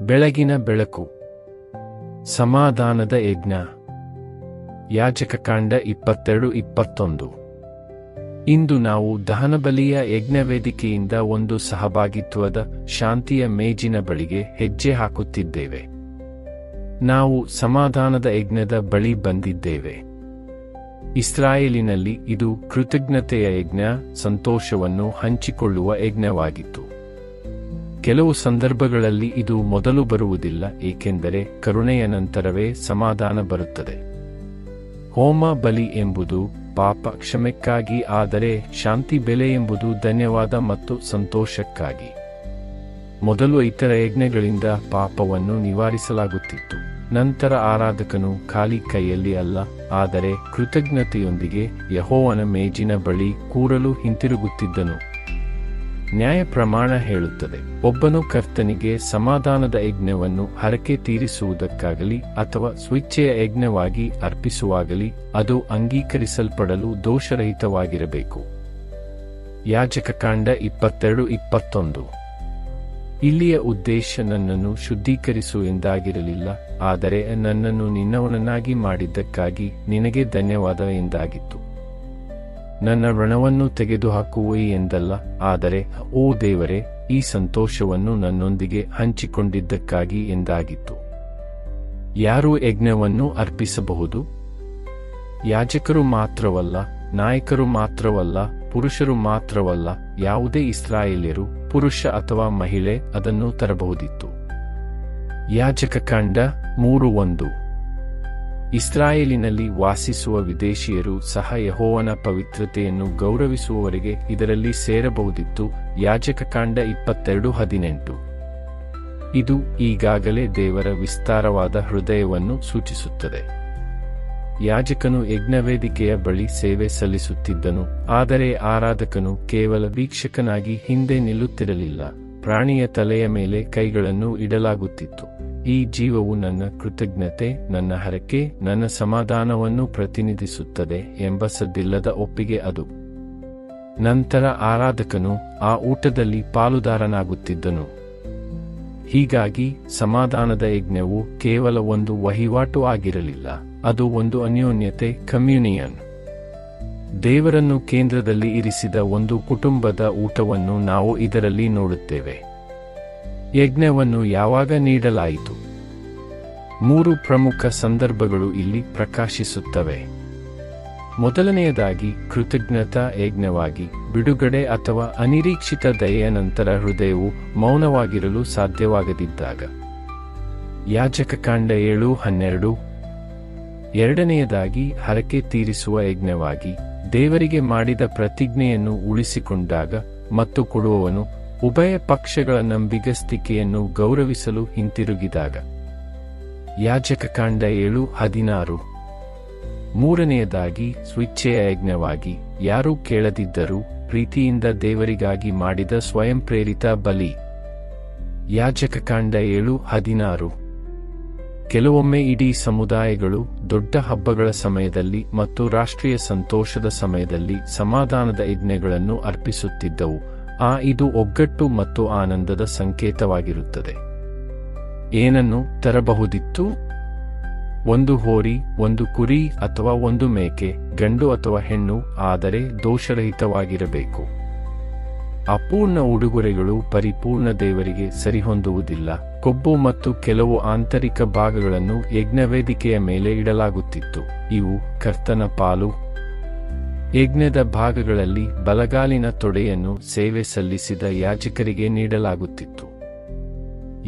ಬೆಳಗಿನ ಬೆಳಕು. ಸಮಾಧಾನದ ಯಜ್ಞ. ಯಾಜಕಕಾಂಡ ಇಪ್ಪತ್ತೆರಡು ಇಪ್ಪತ್ತೊಂದು. ಇಂದು ನಾವು ದಹನಬಲಿಯ ಯಜ್ಞವೇದಿಕೆಯಿಂದ ಒಂದು ಸಹಭಾಗಿತ್ವದ ಶಾಂತಿಯ ಮೇಜಿನ ಬಳಿಗೆ ಹೆಜ್ಜೆ ಹಾಕುತ್ತಿದ್ದೇವೆ. ನಾವು ಸಮಾಧಾನದ ಯಜ್ಞದ ಬಳಿ ಬಂದಿದ್ದೇವೆ. ಇಸ್ರಾಯೇಲಿನಲ್ಲಿ ಇದು ಕೃತಜ್ಞತೆಯ ಯಜ್ಞ, ಸಂತೋಷವನ್ನು ಹಂಚಿಕೊಳ್ಳುವ ಯಜ್ಞವಾಗಿತ್ತು. ಕೆಲವು ಸಂದರ್ಭಗಳಲ್ಲಿ ಇದು ಮೊದಲು ಬರುವುದಿಲ್ಲ, ಏಕೆಂದರೆ ಕರುಣೆಯ ನಂತರವೇ ಸಮಾಧಾನ ಬರುತ್ತದೆ. ಹೋಮ ಬಲಿ ಎಂಬುದು ಪಾಪ ಕ್ಷಮೆಕ್ಕಾಗಿ, ಆದರೆ ಶಾಂತಿ ಬೆಲೆ ಎಂಬುದು ಧನ್ಯವಾದ ಮತ್ತು ಸಂತೋಷಕ್ಕಾಗಿ. ಮೊದಲು ಇತರ ಯಜ್ಞಗಳಿಂದ ಪಾಪವನ್ನು ನಿವಾರಿಸಲಾಗುತ್ತಿತ್ತು. ನಂತರ ಆರಾಧಕನು ಖಾಲಿ ಕೈಯಲ್ಲಿ ಅಲ್ಲ, ಆದರೆ ಕೃತಜ್ಞತೆಯೊಂದಿಗೆ ಯಹೋವನ ಮೇಜಿನ ಬಳಿ ಕೂರಲು ಹಿಂತಿರುಗುತ್ತಿದ್ದನು. ನ್ಯಾಯ ಪ್ರಮಾಣ ಹೇಳುತ್ತದೆ. ಒಬ್ಬನು ಕರ್ತನಿಗೆ ಸಮಾಧಾನದ ಯಜ್ಞವನ್ನು ಹರಕೆ ತೀರಿಸುವುದಕ್ಕಾಗಲಿ ಅಥವಾ ಸ್ವಿಚ್ಛೆಯ ಯಜ್ಞವಾಗಿ ಅರ್ಪಿಸುವಾಗಲಿ ಅದು ಅಂಗೀಕರಿಸಲ್ಪಡಲು ದೋಷರಹಿತವಾಗಿರಬೇಕು. ಯಾಜಕ ಕಾಂಡ ಇಪ್ಪತ್ತೆರಡು ಇಪ್ಪತ್ತೊಂದು. ಇಲ್ಲಿಯ ಉದ್ದೇಶ ನನ್ನನ್ನು ಶುದ್ಧೀಕರಿಸು ಎಂದಾಗಿರಲಿಲ್ಲ, ಆದರೆ ನನ್ನನ್ನು ನಿನ್ನವನನ್ನಾಗಿ ಮಾಡಿದ್ದಕ್ಕಾಗಿ ನಿನಗೆ ಧನ್ಯವಾದ ಎಂದಾಗಿತ್ತು. ನನ್ನ ಋಣವನ್ನು ತೆಗೆದುಹಾಕುವೆ ಎಂದಲ್ಲ, ಆದರೆ, ಓ ದೇವರೇ, ಈ ಸಂತೋಷವನ್ನು ನನ್ನೊಂದಿಗೆ ಹಂಚಿಕೊಂಡಿದ್ದಕ್ಕಾಗಿ ಎಂದಾಗಿತ್ತು. ಯಾರು ಯಜ್ಞವನ್ನು ಅರ್ಪಿಸಬಹುದು? ಯಾಜಕರು ಮಾತ್ರವಲ್ಲ, ನಾಯಕರು ಮಾತ್ರವಲ್ಲ, ಪುರುಷರು ಮಾತ್ರವಲ್ಲ, ಯಾವುದೇ ಇಸ್ರಾಯೇಲ್ಯರು, ಪುರುಷ ಅಥವಾ ಮಹಿಳೆ ಅದನ್ನು ತರಬಹುದಿತ್ತು. ಯಾಜಕ ಕಾಂಡ ಮೂರು ಒಂದು. ಇಸ್ರಾಯೇಲಿನಲ್ಲಿ ವಾಸಿಸುವ ವಿದೇಶಿಯರು ಸಹ ಯಹೋವನ ಪವಿತ್ರತೆಯನ್ನು ಗೌರವಿಸುವವರೆಗೆ ಇದರಲ್ಲಿ ಸೇರಬಹುದಿತ್ತು. ಯಾಜಕಕಾಂಡ ಇಪ್ಪತ್ತೆರಡು ಹದಿನೆಂಟು. ಇದು ಈಗಾಗಲೇ ದೇವರ ವಿಸ್ತಾರವಾದ ಹೃದಯವನ್ನು ಸೂಚಿಸುತ್ತದೆ. ಯಾಜಕನು ಯಜ್ಞವೇದಿಕೆಯ ಬಳಿ ಸೇವೆ ಸಲ್ಲಿಸುತ್ತಿದ್ದನು, ಆದರೆ ಆರಾಧಕನು ಕೇವಲ ವೀಕ್ಷಕನಾಗಿ ಹಿಂದೆ ನಿಲ್ಲುತ್ತಿರಲಿಲ್ಲ. ಪ್ರಾಣಿಯ ತಲೆಯ ಮೇಲೆ ಕೈಗಳನ್ನು ಇಡಲಾಗುತ್ತಿತ್ತು. ಈ ಜೀವವು ನನ್ನ ಕೃತಜ್ಞತೆ, ನನ್ನ ಹರಕೆ, ನನ್ನ ಸಮಾಧಾನವನ್ನು ಪ್ರತಿನಿಧಿಸುತ್ತದೆ ಎಂಬ ಸದ್ದಿಲ್ಲದ ಒಪ್ಪಿಗೆ ಅದು. ನಂತರ ಆರಾಧಕನು ಆ ಊಟದಲ್ಲಿ ಪಾಲುದಾರನಾಗುತ್ತಿದ್ದನು. ಹೀಗಾಗಿ ಸಮಾಧಾನದ ಯಜ್ಞವು ಕೇವಲ ಒಂದು ವಹಿವಾಟು ಆಗಿರಲಿಲ್ಲ, ಅದು ಒಂದು ಅನ್ಯೋನ್ಯತೆ, ಕಮ್ಯುನಿಯನ್. ದೇವರನ್ನು ಕೇಂದ್ರದಲ್ಲಿ ಇರಿಸಿದ ಒಂದು ಕುಟುಂಬದ ಊಟವನ್ನು ನಾವು ಇದರಲ್ಲಿ ನೋಡುತ್ತೇವೆ. ಯಜ್ಞವನ್ನು ಯಾವಾಗ ನೀಡಲಾಯಿತು? ಮೂರು ಪ್ರಮುಖ ಸಂದರ್ಭಗಳು ಇಲ್ಲಿ ಪ್ರಕಾಶಿಸುತ್ತವೆ. ಮೊದಲನೆಯದಾಗಿ, ಕೃತಜ್ಞತಾ ಯಜ್ಞವಾಗಿ, ಬಿಡುಗಡೆ ಅಥವಾ ಅನಿರೀಕ್ಷಿತ ದಯೆಯ ನಂತರ ಹೃದಯವು ಮೌನವಾಗಿರಲು ಸಾಧ್ಯವಾಗದಿದ್ದಾಗ. ಯಾಜಕ ಕಾಂಡ ಏಳು, ಹನ್ನೆರಡು. ಎರಡನೆಯದಾಗಿ, ಹರಕೆ ತೀರಿಸುವ ಯಜ್ಞವಾಗಿ, ದೇವರಿಗೆ ಮಾಡಿದ ಪ್ರತಿಜ್ಞೆಯನ್ನು ಉಳಿಸಿಕೊಂಡಾಗ ಮತ್ತು ಕೊಡುವವನು ಉಭಯ ಪಕ್ಷಗಳ ನಂಬಿಗಸ್ತಿಕೆಯನ್ನು ಗೌರವಿಸಲು ಹಿಂತಿರುಗಿದಾಗ. ಯಾಜಕ ಕಾಂಡ ಏಳು ಹದಿನಾರು. ಮೂರನೆಯದಾಗಿ ಸ್ವಿಚ್ಛೆಯ ಯಜ್ಞವಾಗಿ ಯಾರೂ ಕೇಳದಿದ್ದರೂ ಪ್ರೀತಿಯಿಂದ ದೇವರಿಗಾಗಿ ಮಾಡಿದ ಸ್ವಯಂ ಪ್ರೇರಿತ ಬಲಿ. ಯಾಜಕ ಕಾಂಡ ಏಳು ಹದಿನಾರು. ಕೆಲವೊಮ್ಮೆ ಇಡೀ ಸಮುದಾಯಗಳು ದೊಡ್ಡ ಹಬ್ಬಗಳ ಸಮಯದಲ್ಲಿ ಮತ್ತು ರಾಷ್ಟ್ರೀಯ ಸಂತೋಷದ ಸಮಯದಲ್ಲಿ ಸಮಾಧಾನದ ಯಜ್ಞಗಳನ್ನು ಅರ್ಪಿಸುತ್ತಿದ್ದವು. ಆ ಇದು ಒಗ್ಗಟ್ಟು ಮತ್ತು ಆನಂದದ ಸಂಕೇತವಾಗಿರುತ್ತದೆ. ಏನನ್ನು ತರಬಹುದಿತ್ತು? ಒಂದು ಹೋರಿ, ಒಂದು ಕುರಿ ಅಥವಾ ಒಂದು ಮೇಕೆ, ಗಂಡು ಅಥವಾ ಹೆಣ್ಣು, ಆದರೆ ದೋಷರಹಿತವಾಗಿರಬೇಕು. ಅಪೂರ್ಣ ಉಡುಗೊರೆಗಳು ಪರಿಪೂರ್ಣ ದೇವರಿಗೆ ಸರಿಹೊಂದುವುದಿಲ್ಲ. ಕೊಬ್ಬು ಮತ್ತು ಕೆಲವು ಆಂತರಿಕ ಭಾಗಗಳನ್ನು ಯಜ್ಞವೇದಿಕೆಯ ಮೇಲೆ ಇಡಲಾಗುತ್ತಿತ್ತು. ಇವು ಕರ್ತನ ಪಾಲು ಯಜ್ಞದ ಭಾಗಗಳಲ್ಲಿ ಬಲಗಾಲಿನ ತೊಡೆಯನ್ನು ಸೇವೆ ಸಲ್ಲಿಸಿದ ಯಾಜಕರಿಗೆ ನೀಡಲಾಗುತ್ತಿತ್ತು.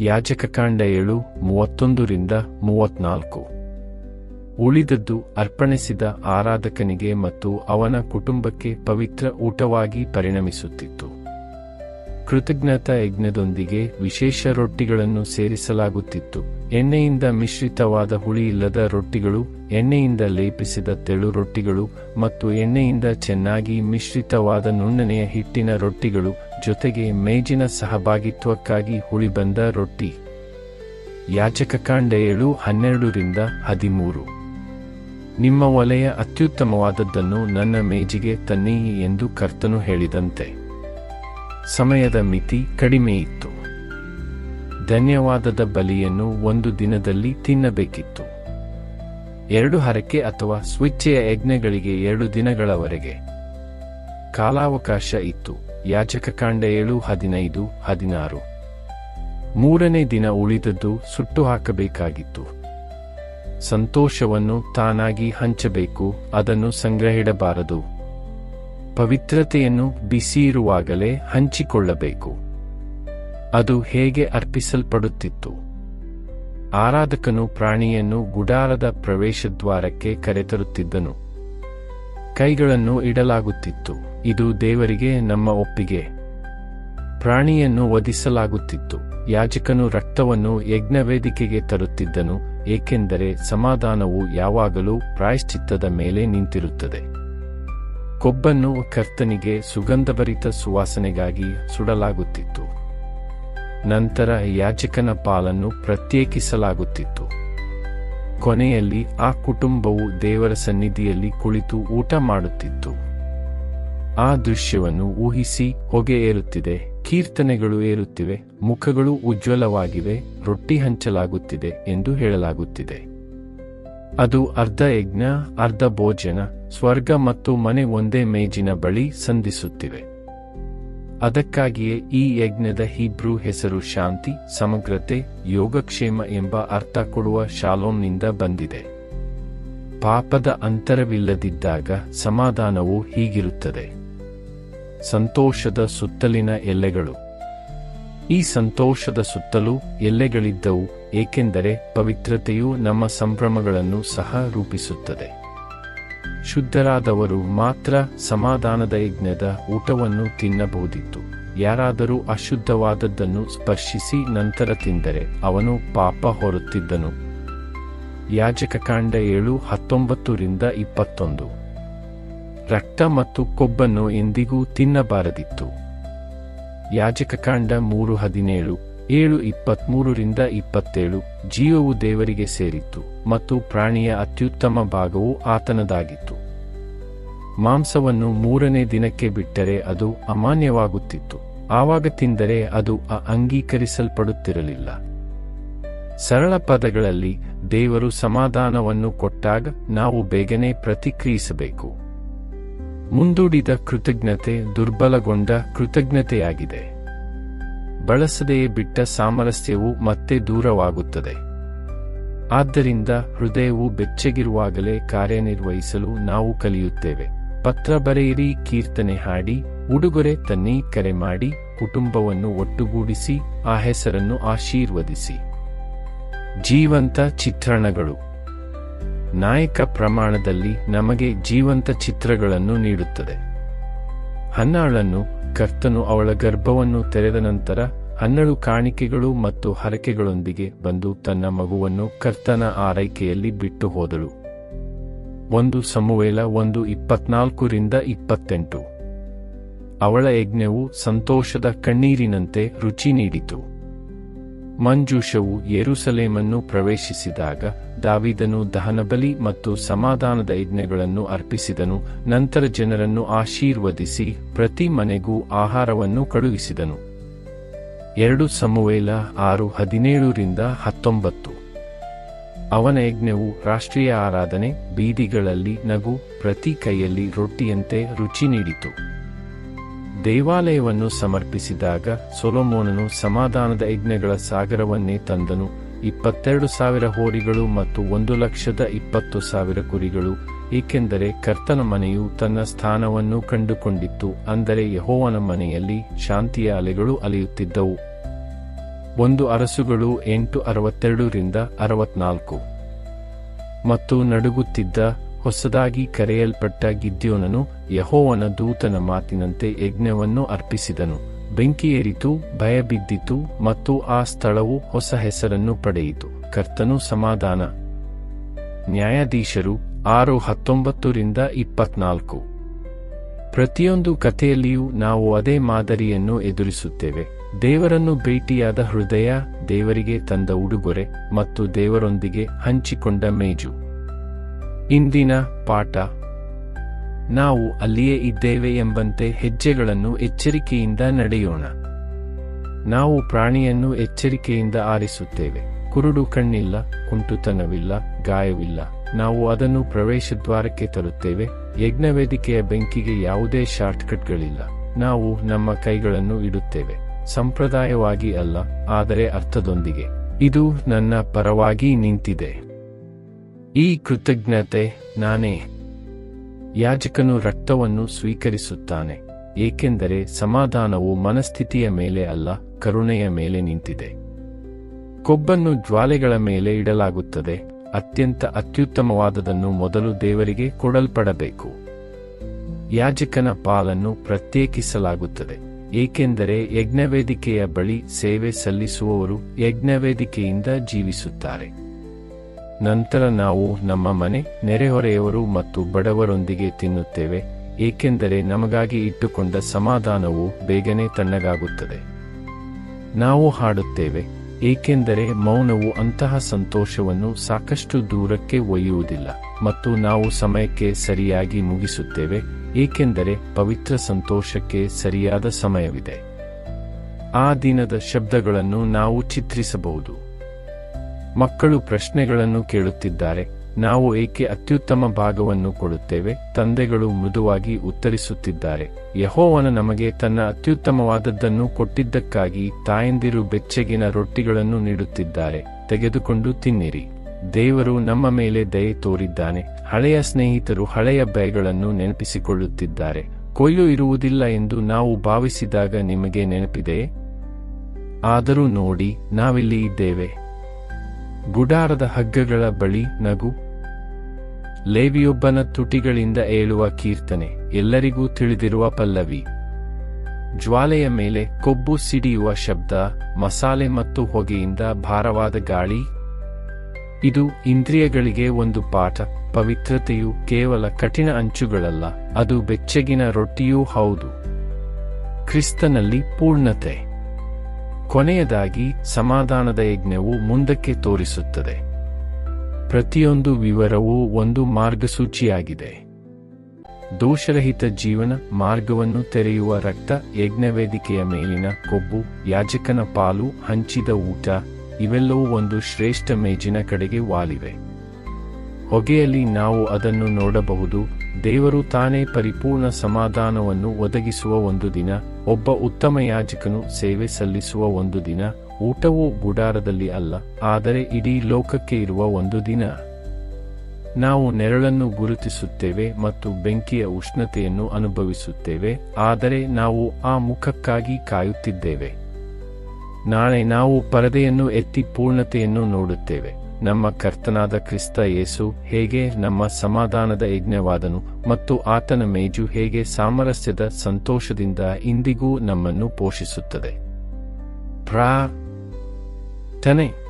ಯಾಜಕಕಾಂಡ ಏಳು ಮೂವತ್ತೊಂದರಿಂದ ಮೂವತ್ನಾಲ್ಕು. ಉಳಿದದ್ದು ಅರ್ಪಣಿಸಿದ ಆರಾಧಕನಿಗೆ ಮತ್ತು ಅವನ ಕುಟುಂಬಕ್ಕೆ ಪವಿತ್ರ ಊಟವಾಗಿ ಪರಿಣಮಿಸುತ್ತಿತ್ತು. ಕೃತಜ್ಞತಾ ಯಜ್ಞದೊಂದಿಗೆ ವಿಶೇಷ ರೊಟ್ಟಿಗಳನ್ನು ಸೇರಿಸಲಾಗುತ್ತಿತ್ತು. ಎಣ್ಣೆಯಿಂದ ಮಿಶ್ರಿತವಾದ ಹುಳಿಯಿಲ್ಲದ ರೊಟ್ಟಿಗಳು, ಎಣ್ಣೆಯಿಂದ ಲೇಪಿಸಿದ ತೆಳು ರೊಟ್ಟಿಗಳು ಮತ್ತು ಎಣ್ಣೆಯಿಂದ ಚೆನ್ನಾಗಿ ಮಿಶ್ರಿತವಾದ ನುಣ್ಣನೆಯ ಹಿಟ್ಟಿನ ರೊಟ್ಟಿಗಳು ಜೊತೆಗೆ ಮೇಜಿನ ಸಹಭಾಗಿತ್ವಕ್ಕಾಗಿ ಹುಳಿಬಂದ ರೊಟ್ಟಿ. ಯಾಚಕ ಕಾಂಡ ಏಳು ಹನ್ನೆರಡರಿಂದ ಹದಿಮೂರು. ನಿಮ್ಮ ಒಲೆಯ ಅತ್ಯುತ್ತಮವಾದದ್ದನ್ನು ನನ್ನ ಮೇಜಿಗೆ ತನ್ನಿ ಎಂದು ಕರ್ತನು ಹೇಳಿದಂತೆ. ಸಮಯದ ಮಿತಿ ಕಡಿಮೆಯಿತ್ತು ಧನ್ಯವಾದದ ಬಲಿಯನ್ನು ಒಂದು ದಿನದಲ್ಲಿ ತಿನ್ನಬೇಕಿತ್ತು. ಎರಡು ಹರಕೆ ಅಥವಾ ಸ್ವಿಚ್ಛೆಯ ಯಜ್ಞಗಳಿಗೆ ಎರಡು ದಿನಗಳವರೆಗೆ. ಕಾಲಾವಕಾಶ ಇತ್ತು. ಯಾಜಕಕಾಂಡ ಏಳು, ಹದಿನೈದು, ಹದಿನಾರು. ಮೂರನೇ ದಿನ ಉಳಿದದ್ದು ಸುಟ್ಟು ಹಾಕಬೇಕಾಗಿತ್ತು. ಸಂತೋಷವನ್ನು ತಾನಾಗಿ ಹಂಚಬೇಕು, ಅದನ್ನು ಸಂಗ್ರಹಿಡಬಾರದು. ಪವಿತ್ರತೆಯನ್ನು ಬಿಸಿಯಿರುವಾಗಲೇ ಹಂಚಿಕೊಳ್ಳಬೇಕು. ಅದು ಹೇಗೆ ಅರ್ಪಿಸಲ್ಪಡುತ್ತಿತ್ತು? ಆರಾಧಕನು ಪ್ರಾಣಿಯನ್ನು ಗುಡಾರದ ಪ್ರವೇಶದ್ವಾರಕ್ಕೆ ಕರೆತರುತ್ತಿದ್ದನು. ಕೈಗಳನ್ನು ಇಡಲಾಗುತ್ತಿತ್ತು. ಇದು ದೇವರಿಗೆ ನಮ್ಮ ಒಪ್ಪಿಗೆ. ಪ್ರಾಣಿಯನ್ನು ವಧಿಸಲಾಗುತ್ತಿತ್ತು. ಯಾಜಕನು ರಕ್ತವನ್ನು ಯಜ್ಞವೇದಿಕೆಗೆ ತರುತ್ತಿದ್ದನು, ಏಕೆಂದರೆ ಸಮಾಧಾನವು ಯಾವಾಗಲೂ ಪ್ರಾಯಶ್ಚಿತ್ತದ ಮೇಲೆ ನಿಂತಿರುತ್ತದೆ. ಕೊಬ್ಬನ್ನು ಕರ್ತನಿಗೆ ಸುಗಂಧಭರಿತ ಸುವಾಸನೆಗಾಗಿ ಸುಡಲಾಗುತ್ತಿತ್ತು. ನಂತರ ಯಾಜಕನ ಪಾಲನ್ನು ಪ್ರತ್ಯೇಕಿಸಲಾಗುತ್ತಿತ್ತು. ಕೊನೆಯಲ್ಲಿ ಆ ಕುಟುಂಬವು ದೇವರ ಸನ್ನಿಧಿಯಲ್ಲಿ ಕುಳಿತು ಊಟ ಮಾಡುತ್ತಿತ್ತು. ಆ ದೃಶ್ಯವನ್ನು ಊಹಿಸಿ ಹೊಗೆ ಏರುತ್ತಿದೆ, ಕೀರ್ತನೆಗಳು ಏರುತ್ತಿವೆ, ಮುಖಗಳು ಉಜ್ವಲವಾಗಿವೆ, ರೊಟ್ಟಿ ಹಂಚಲಾಗುತ್ತಿದೆ ಎಂದು ಹೇಳಲಾಗುತ್ತಿದೆ. ಅದು ಅರ್ಧ ಯಜ್ಞ, ಅರ್ಧ ಭೋಜನ ಸ್ವರ್ಗ ಮತ್ತು ಮನೆ ಒಂದೇ ಮೇಜಿನ ಬಳಿ ಸಂಧಿಸುತ್ತಿವೆ. ಅದಕ್ಕಾಗಿಯೇ ಈ ಯಜ್ಞದ ಹೀಬ್ರೂ ಹೆಸರು ಶಾಂತಿ, ಸಮಗ್ರತೆ, ಯೋಗಕ್ಷೇಮ ಎಂಬ ಅರ್ಥ ಕೊಡುವ ಶಾಲೋಮ್ನಿಂದ ಬಂದಿದೆ. ಪಾಪದ ಅಂತರವಿಲ್ಲದಿದ್ದಾಗ ಸಮಾಧಾನವು ಹೀಗಿರುತ್ತದೆ. ಸಂತೋಷದ ಸುತ್ತಲಿನ ಎಲ್ಲೆಗಳು. ಈ ಸಂತೋಷದ ಸುತ್ತಲೂ ಎಲ್ಲೆಗಳಿದ್ದವು, ಏಕೆಂದರೆ ಪವಿತ್ರತೆಯು ನಮ್ಮ ಸಂಭ್ರಮಗಳನ್ನು ಸಹ ರೂಪಿಸುತ್ತದೆ. ಶುದ್ಧರಾದವರು ಮಾತ್ರ ಸಮಾಧಾನದ ಯಜ್ಞದ ಊಟವನ್ನು ತಿನ್ನಬಹುದಿತ್ತು. ಯಾರಾದರೂ ಅಶುದ್ಧವಾದದ್ದನ್ನು ಸ್ಪರ್ಶಿಸಿ ನಂತರ ತಿಂದರೆ ಅವನು ಪಾಪ ಹೊರುತ್ತಿದ್ದನು. ಯಾಜಕಕಾಂಡ ಏಳು ಹತ್ತೊಂಬತ್ತರಿಂದ ಇಪ್ಪತ್ತೊಂದು. ರಕ್ತ ಮತ್ತು ಕೊಬ್ಬನ್ನು ಎಂದಿಗೂ ತಿನ್ನಬಾರದಿತ್ತು. ಯಾಜಕಕಾಂಡ ಮೂರು, ಹದಿನೇಳು. ಏಳು, ಇಪ್ಪತ್ಮೂರರಿಂದ ಇಪ್ಪತ್ತೇಳು, ಜೀವವು ದೇವರಿಗೆ ಸೇರಿತ್ತು ಮತ್ತು ಪ್ರಾಣಿಯ ಅತ್ಯುತ್ತಮ ಭಾಗವು ಆತನದಾಗಿತ್ತು. ಮಾಂಸವನ್ನು ಮೂರನೇ ದಿನಕ್ಕೆ ಬಿಟ್ಟರೆ ಅದು ಅಮಾನ್ಯವಾಗುತ್ತಿತ್ತು. ಆವಾಗ ತಿಂದರೆ ಅದು ಅಂಗೀಕರಿಸಲ್ಪಡುತ್ತಿರಲಿಲ್ಲ. ಸರಳ ಪದಗಳಲ್ಲಿ ದೇವರು ಸಮಾಧಾನವನ್ನು ಕೊಟ್ಟಾಗ ನಾವು ಬೇಗನೆ ಪ್ರತಿಕ್ರಿಯಿಸಬೇಕು. ಮುಂದೂಡಿದ ಕೃತಜ್ಞತೆ ದುರ್ಬಲಗೊಂಡ ಕೃತಜ್ಞತೆಯಾಗಿದೆ. ಬಳಸದೆಯೇ ಬಿಟ್ಟ ಸಾಮರಸ್ಯವು ಮತ್ತೆ ದೂರವಾಗುತ್ತದೆ. ಆದ್ದರಿಂದ ಹೃದಯವು ಬೆಚ್ಚಗಿರುವಾಗಲೇ ಕಾರ್ಯನಿರ್ವಹಿಸಲು ನಾವು ಕಲಿಯುತ್ತೇವೆ. ಪತ್ರ ಬರೆಯಿರಿ, ಕೀರ್ತನೆ ಹಾಡಿ, ಉಡುಗೊರೆ ತನ್ನಿ, ಕರೆ ಮಾಡಿ, ಕುಟುಂಬವನ್ನು ಒಟ್ಟುಗೂಡಿಸಿ, ಆ ಹೆಸರನ್ನು ಆಶೀರ್ವದಿಸಿ. ಜೀವಂತ ಚಿತ್ರಣಗಳು. ನಾಯಕ ಪ್ರಮಾಣದಲ್ಲಿ ನಮಗೆ ಜೀವಂತ ಚಿತ್ರಗಳನ್ನು ನೀಡುತ್ತದೆ. ಹನ್ನಾಳನ್ನು ಕರ್ತನು ಅವಳ ಗರ್ಭವನ್ನು ತೆರೆದ ನಂತರ ಹನ್ನೆರಡು ಕಾಣಿಕೆಗಳು ಮತ್ತು ಹರಕೆಗಳೊಂದಿಗೆ ಬಂದು ತನ್ನ ಮಗುವನ್ನು ಕರ್ತನ ಆರೈಕೆಯಲ್ಲಿ ಬಿಟ್ಟು ಹೋದಳು ಒಂದು ಸಮುವೇಲ ಒಂದು ಇಪ್ಪತ್ನಾಲ್ಕರಿಂದ ಇಪ್ಪತ್ತೆಂಟು. ಅವಳ ಯಜ್ಞವು ಸಂತೋಷದ ಕಣ್ಣೀರಿನಂತೆ ರುಚಿ ನೀಡಿತು. ಮಂಜೂಷವು ಯೆರೂಸಲೇಮನ್ನು ಪ್ರವೇಶಿಸಿದಾಗ ದಾವಿದನು ದಹನಬಲಿ ಮತ್ತು ಸಮಾಧಾನದ ಯಜ್ಞಗಳನ್ನು ಅರ್ಪಿಸಿದನು, ನಂತರ ಜನರನ್ನು ಆಶೀರ್ವದಿಸಿ ಪ್ರತಿ ಮನೆಗೂ ಆಹಾರವನ್ನು ಕಳುಹಿಸಿದನು. ಎರಡು ಸಮುವೇಲ ಆರು ಹದಿನೇಳರಿಂದ ಹತ್ತೊಂಬತ್ತು. ಅವನ ಯಜ್ಞವು ರಾಷ್ಟ್ರೀಯ ಆರಾಧನೆ, ಬೀದಿಗಳಲ್ಲಿ ನಗು, ಪ್ರತಿ ಕೈಯಲ್ಲಿ ರೊಟ್ಟಿಯಂತೆ ರುಚಿ ನೀಡಿತು. ದೇವಾಲಯವನ್ನು ಸಮರ್ಪಿಸಿದಾಗ ಸೊಲೊಮೋನನು ಸಮಾಧಾನದ ಯಜ್ಞಗಳ ಸಾಗರವನ್ನೇ ತಂದನು. ಇಪ್ಪತ್ತೆರಡು ಸಾವಿರ ಹೋರಿಗಳು ಮತ್ತು ಒಂದು ಲಕ್ಷದ ಇಪ್ಪತ್ತು ಸಾವಿರ ಕುರಿಗಳು, ಏಕೆಂದರೆ ಕರ್ತನ ಮನೆಯು ತನ್ನ ಸ್ಥಾನವನ್ನು ಕಂಡುಕೊಂಡಿತ್ತು, ಅಂದರೆ ಯಹೋವನ ಮನೆಯಲ್ಲಿ ಶಾಂತಿಯ ಅಲೆಗಳು ಅಲೆಯುತ್ತಿದ್ದವು. ಒಂದು ಅರಸುಗಳು ಎಂಟು ಅರವತ್ತೆರಡರಿಂದ ಅರವತ್ನಾಲ್ಕು. ಮತ್ತು ನಡುಗುತ್ತಿದ್ದ ಹೊಸದಾಗಿ ಕರೆಯಲ್ಪಟ್ಟ ಗಿದ್ಯೋನನು ಯಹೋವನ ದೂತನ ಮಾತಿನಂತೆ ಯಜ್ಞವನ್ನು ಅರ್ಪಿಸಿದನು. ಬೆಂಕಿಯೇರಿತು ಭಯಬಿದ್ದಿತು ಭಯ ಬಿದ್ದಿತು ಮತ್ತು ಆ ಸ್ಥಳವು ಹೊಸ ಹೆಸರನ್ನು ಪಡೆಯಿತು. ಕರ್ತನು ಸಮಾಧಾನ. ನ್ಯಾಯಾಧೀಶರು ಆರು ಹತ್ತೊಂಬತ್ತರಿಂದ ಇಪ್ಪತ್ನಾಲ್ಕು. ಪ್ರತಿಯೊಂದು ಕಥೆಯಲ್ಲಿಯೂ ನಾವು ಅದೇ ಮಾದರಿಯನ್ನು ಎದುರಿಸುತ್ತೇವೆ. ದೇವರನ್ನು ಭೇಟಿಯಾದ ಹೃದಯ ದೇವರಿಗೆ ತಂದ ಉಡುಗೊರೆ ಮತ್ತು ದೇವರೊಂದಿಗೆ ಹಂಚಿಕೊಂಡ ಮೇಜು. ಇಂದಿನ ಪಾಠ. ನಾವು ಅಲ್ಲಿಯೇ ಇದ್ದೇವೆ ಎಂಬಂತೆ ಹೆಜ್ಜೆಗಳನ್ನು ಎಚ್ಚರಿಕೆಯಿಂದ ನಡೆಯೋಣ. ನಾವು ಪ್ರಾಣಿಯನ್ನು ಎಚ್ಚರಿಕೆಯಿಂದ ಆರಿಸುತ್ತೇವೆ. ಕುರುಡು ಕಣ್ಣಿಲ್ಲ, ಕುಂಟುತನವಿಲ್ಲ, ಗಾಯವಿಲ್ಲ. ನಾವು ಅದನ್ನು ಪ್ರವೇಶದ್ವಾರಕ್ಕೆ ತರುತ್ತೇವೆ. ಯಜ್ಞವೇದಿಕೆಯ ಬೆಂಕಿಗೆ ಯಾವುದೇ ಶಾರ್ಟ್ಕಟ್ಗಳಿಲ್ಲ. ನಾವು ನಮ್ಮ ಕೈಗಳನ್ನು ಇಡುತ್ತೇವೆ. ಸಂಪ್ರದಾಯವಾಗಿ ಅಲ್ಲ, ಆದರೆ ಅರ್ಥದೊಂದಿಗೆ. ಇದು ನನ್ನ ಪರವಾಗಿ ನಿಂತಿದೆ. ಈ ಕೃತಜ್ಞತೆ ನಾನೇ. ಯಾಜಕನು ರಕ್ತವನ್ನು ಸ್ವೀಕರಿಸುತ್ತಾನೆ, ಏಕೆಂದರೆ ಸಮಾಧಾನವು ಮನಸ್ಥಿತಿಯ ಮೇಲೆ ಅಲ್ಲ, ಕರುಣೆಯ ಮೇಲೆ ನಿಂತಿದೆ. ಕೊಬ್ಬನ್ನು ಜ್ವಾಲೆಗಳ ಮೇಲೆ ಇಡಲಾಗುತ್ತದೆ, ಅತ್ಯಂತ ಅತ್ಯುತ್ತಮವಾದದನ್ನು ಮೊದಲು ದೇವರಿಗೆ ಕೊಡಲ್ಪಡಬೇಕು. ಯಾಜಕನ ಪಾಲನ್ನು ಪ್ರತ್ಯೇಕಿಸಲಾಗುತ್ತದೆ, ಏಕೆಂದರೆ ಯಜ್ಞವೇದಿಕೆಯ ಬಳಿ ಸೇವೆ ಸಲ್ಲಿಸುವವರು ಯಜ್ಞವೇದಿಕೆಯಿಂದ ಜೀವಿಸುತ್ತಾರೆ. ನಂತರ ನಾವು ನಮ್ಮ ಮನೆ, ನೆರೆಹೊರೆಯವರು ಮತ್ತು ಬಡವರೊಂದಿಗೆ ತಿನ್ನುತ್ತೇವೆ, ಏಕೆಂದರೆ ನಮಗಾಗಿ ಇಟ್ಟುಕೊಂಡ ಸಮಾಧಾನವು ಬೇಗನೆ ತಣ್ಣಗಾಗುತ್ತದೆ. ನಾವು ಹಾಡುತ್ತೇವೆ, ಏಕೆಂದರೆ ಮೌನವು ಅಂತಹ ಸಂತೋಷವನ್ನು ಸಾಕಷ್ಟು ದೂರಕ್ಕೆ ಒಯ್ಯುವುದಿಲ್ಲ ಮತ್ತು ನಾವು ಸಮಯಕ್ಕೆ ಸರಿಯಾಗಿ ಮುಗಿಸುತ್ತೇವೆ, ಏಕೆಂದರೆ ಪವಿತ್ರ ಸಂತೋಷಕ್ಕೆ ಸರಿಯಾದ ಸಮಯವಿದೆ. ಆ ದಿನದ ಶಬ್ದಗಳನ್ನು ನಾವು ಚಿತ್ರಿಸಬಹುದು. ಮಕ್ಕಳು ಪ್ರಶ್ನೆಗಳನ್ನು ಕೇಳುತ್ತಿದ್ದಾರೆ. ನಾವು ಏಕೆ ಅತ್ಯುತ್ತಮ ಭಾಗವನ್ನು ಕೊಡುತ್ತೇವೆ? ತಂದೆಗಳು ಮೃದುವಾಗಿ ಉತ್ತರಿಸುತ್ತಿದ್ದಾರೆ. ಯಹೋವನ ನಮಗೆ ತನ್ನ ಅತ್ಯುತ್ತಮವಾದದ್ದನ್ನು ಕೊಟ್ಟಿದ್ದಕ್ಕಾಗಿ ತಾಯಂದಿರು ಬೆಚ್ಚಗಿನ ರೊಟ್ಟಿಗಳನ್ನು ನೀಡುತ್ತಿದ್ದಾರೆ. ತೆಗೆದುಕೊಂಡು ತಿನ್ನಿರಿ. ದೇವರು ನಮ್ಮ ಮೇಲೆ ದಯೆ ತೋರಿದ್ದಾನೆ. ಹಳೆಯ ಸ್ನೇಹಿತರು ಹಳೆಯ ಬಯಗಳನ್ನು ನೆನಪಿಸಿಕೊಳ್ಳುತ್ತಿದ್ದಾರೆ. ಕೊಯ್ಲು ಇರುವುದಿಲ್ಲ ಎಂದು ನಾವು ಭಾವಿಸಿದಾಗ ನಿಮಗೆ ನೆನಪಿದೆ ಆದರೂ ನೋಡಿ, ನಾವಿಲ್ಲಿ ಇದ್ದೇವೆ. ಗುಡಾರದ ಹಗ್ಗಗಳ ಬಳಿ ನಗು. ಲೇವಿಯೊಬ್ಬನ ತುಟಿಗಳಿಂದ ಏಳುವ ಕೀರ್ತನೆ ಎಲ್ಲರಿಗೂ ತಿಳಿದಿರುವ ಪಲ್ಲವಿ. ಜ್ವಾಲೆಯ ಮೇಲೆ ಕೊಬ್ಬು ಸಿಡಿಯುವ ಶಬ್ದ, ಮಸಾಲೆ ಮತ್ತು ಹೊಗೆಯಿಂದ ಭಾರವಾದ ಗಾಳಿ. ಇದು ಇಂದ್ರಿಯಗಳಿಗೆ ಒಂದು ಪಾಠ, ಪವಿತ್ರತೆಯು ಕೇವಲ ಕಠಿಣ ಅಂಚುಗಳಲ್ಲ, ಅದು ಬೆಚ್ಚಗಿನ ರೊಟ್ಟಿಯೂ ಹೌದು. ಕ್ರಿಸ್ತನಲ್ಲಿ ಪೂರ್ಣತೆ. ಕೊನೆಯದಾಗಿ ಸಮಾಧಾನದ ಯಜ್ಞವು ಮುಂದಕ್ಕೆ ತೋರಿಸುತ್ತದೆ. ಪ್ರತಿಯೊಂದು ವಿವರವೂ ಒಂದು ಮಾರ್ಗಸೂಚಿಯಾಗಿದೆ. ದೋಷರಹಿತ ಜೀವನ ಮಾರ್ಗವನ್ನು ತೆರೆಯುವ ರಕ್ತ, ಯಜ್ಞವೇದಿಕೆಯ ಮೇಲಿನ ಕೊಬ್ಬು, ಯಾಜಕನ ಪಾಲು, ಹಂಚಿದ ಊಟ, ಇವೆಲ್ಲವೂ ಒಂದು ಶ್ರೇಷ್ಠ ಮೇಜಿನ ಕಡೆಗೆ ವಾಲಿವೆ. ಹೊಗೆಯಲ್ಲಿ ನಾವು ಅದನ್ನು ನೋಡಬಹುದು ದೇವರು ತಾನೇ ಪರಿಪೂರ್ಣ ಸಮಾಧಾನವನ್ನು ಒದಗಿಸುವ ಒಂದು ದಿನ, ಒಬ್ಬ ಉತ್ತಮ ಯಾಜಕನು ಸೇವೆ ಸಲ್ಲಿಸುವ ಒಂದು ದಿನ, ಊಟವು ಗುಡಾರದಲ್ಲಿ ಅಲ್ಲ, ಆದರೆ ಇಡೀ ಲೋಕಕ್ಕೆ ಇರುವ ಒಂದು ದಿನ. ನಾವು ನೆರಳನ್ನು ಗುರುತಿಸುತ್ತೇವೆ ಮತ್ತು ಬೆಂಕಿಯ ಉಷ್ಣತೆಯನ್ನು ಅನುಭವಿಸುತ್ತೇವೆ, ಆದರೆ ನಾವು ಆ ಮುಖಕ್ಕಾಗಿ ಕಾಯುತ್ತಿದ್ದೇವೆ. ನಾಳೆ ನಾವು ಪರದೆಯನ್ನು ಎತ್ತಿ ಪೂರ್ಣತೆಯನ್ನು ನೋಡುತ್ತೇವೆ. ನಮ್ಮ ಕರ್ತನಾದ ಕ್ರಿಸ್ತ ಯೇಸು ಹೇಗೆ ನಮ್ಮ ಸಮಾಧಾನದ ಯಜ್ಞವಾದನು ಮತ್ತು ಆತನ ಮೇಜು ಹೇಗೆ ಸಾಮರಸ್ಯದ ಸಂತೋಷದಿಂದ ಇಂದಿಗೂ ನಮ್ಮನ್ನು ಪೋಷಿಸುತ್ತದೆ. ಪ್ರಾರ್ಥನೆ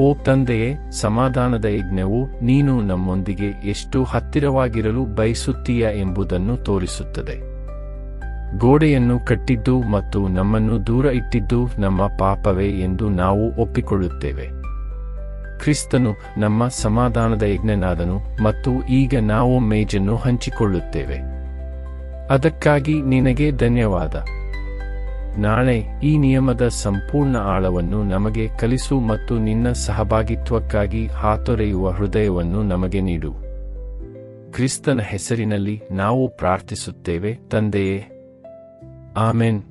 ಓ ತಂದೆಯೇ, ಸಮಾಧಾನದ ಯಜ್ಞವು ನೀನು ನಮ್ಮೊಂದಿಗೆ ಎಷ್ಟು ಹತ್ತಿರವಾಗಿರಲು ಬಯಸುತ್ತೀಯ ಎಂಬುದನ್ನು ತೋರಿಸುತ್ತದೆ. ಗೋಡೆಯನ್ನು ಕಟ್ಟಿದ್ದು ಮತ್ತು ನಮ್ಮನ್ನು ದೂರ ಇಟ್ಟಿದ್ದು ನಮ್ಮ ಪಾಪವೇ ಎಂದು ನಾವು ಒಪ್ಪಿಕೊಳ್ಳುತ್ತೇವೆ. ಕ್ರಿಸ್ತನು ನಮ್ಮ ಸಮಾಧಾನದ ಯಜ್ಞನಾದನು ಮತ್ತು ಈಗ ನಾವು ಮೇಜನ್ನು ಹಂಚಿಕೊಳ್ಳುತ್ತೇವೆ. ಅದಕ್ಕಾಗಿ ನಿನಗೆ ಧನ್ಯವಾದ. ನಾಳೆ ಈ ನಿಯಮದ ಸಂಪೂರ್ಣ ಆಳವನ್ನು ನಮಗೆ ಕಲಿಸು ಮತ್ತು ನಿನ್ನ ಸಹಭಾಗಿತ್ವಕ್ಕಾಗಿ ಹಾತೊರೆಯುವ ಹೃದಯವನ್ನು ನಮಗೆ ನೀಡು. ಕ್ರಿಸ್ತನ ಹೆಸರಿನಲ್ಲಿ ನಾವು ಪ್ರಾರ್ಥಿಸುತ್ತೇವೆ ತಂದೆಯೇ. ಆಮೆನ್.